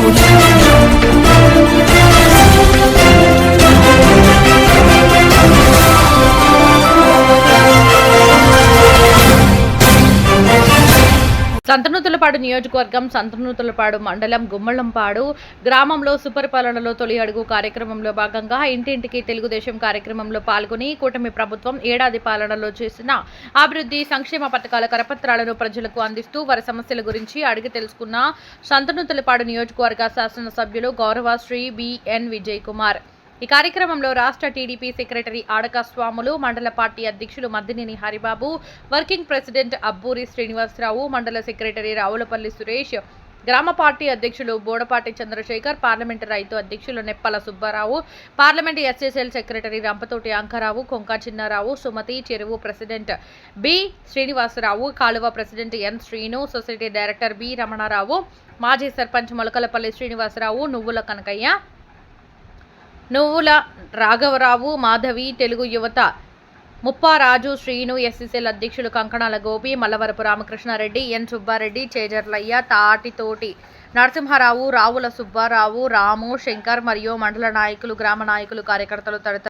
Saúde. Santhanuthalapadu నియోజకవర్గం సంతనూతులపాడు మండలం గుమ్మళంపాడు గ్రామంలో సుపరిపాలనలో తొలి అడుగు కార్యక్రమంలో భాగంగా ఇంటింటికి తెలుగుదేశం కార్యక్రమంలో పాల్గొని కూటమి ప్రభుత్వం ఏడాది పాలనలో చేసిన అభివృద్ధి సంక్షేమ పథకాల కరపత్రాలను ప్రజలకు అందిస్తూ వారి సమస్యల గురించి అడిగి తెలుసుకున్న సంతనూతులపాడు నియోజకవర్గ శాసనసభ్యులు గౌరవ శ్రీ బిఎన్ విజయ్ కుమార్. ఈ కార్యక్రమంలో రాష్ట్ర టీడీపీ సెక్రటరీ ఆడక స్వాములు మండల పార్టీ అధ్యక్షులు Maddineni Haribabu working president Abburi Srinivasarao mandal secretary Ravulapalli Suresh గ్రామ పార్టీ అధ్యక్షులు బోడపాటి చంద్రశేఖర్ పార్లమెంటు రైతు అధ్యక్షులు Neppala Subbarao parliament SSL secretary Rampathoti Ankarao Konka Chinnarao Sumathi చెరువు ప్రెసిడెంట్ బి శ్రీనివాసరావు కాలువ president N Srinu society director B Ramanarao మాజీ సర్పంచ్ మొలకలపల్లి శ్రీనివాసరావు నువ్వుల కనకయ్య నువ్వుల రాఘవరావు మాధవి తెలుగు యువత ముప్పారాజు శ్రీను ఎస్సీసీల అధ్యక్షులు కంకణాల గోపి మల్లవరపు రామకృష్ణారెడ్డి ఎన్. సుబ్బారెడ్డి చేజర్లయ్య తాటితోటి నరసింహారావు రావుల సుబ్బారావు రాము శంకర్ మరియు మండల నాయకులు గ్రామ నాయకులు కార్యకర్తలు తదితర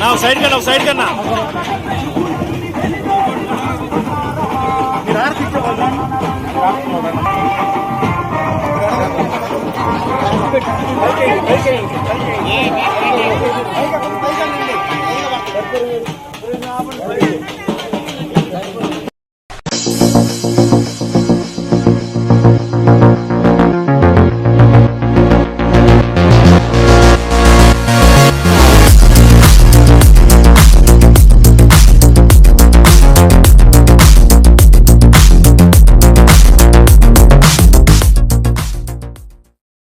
నా సైడ్ కన్నా సైడ్ కన్నా. పైకి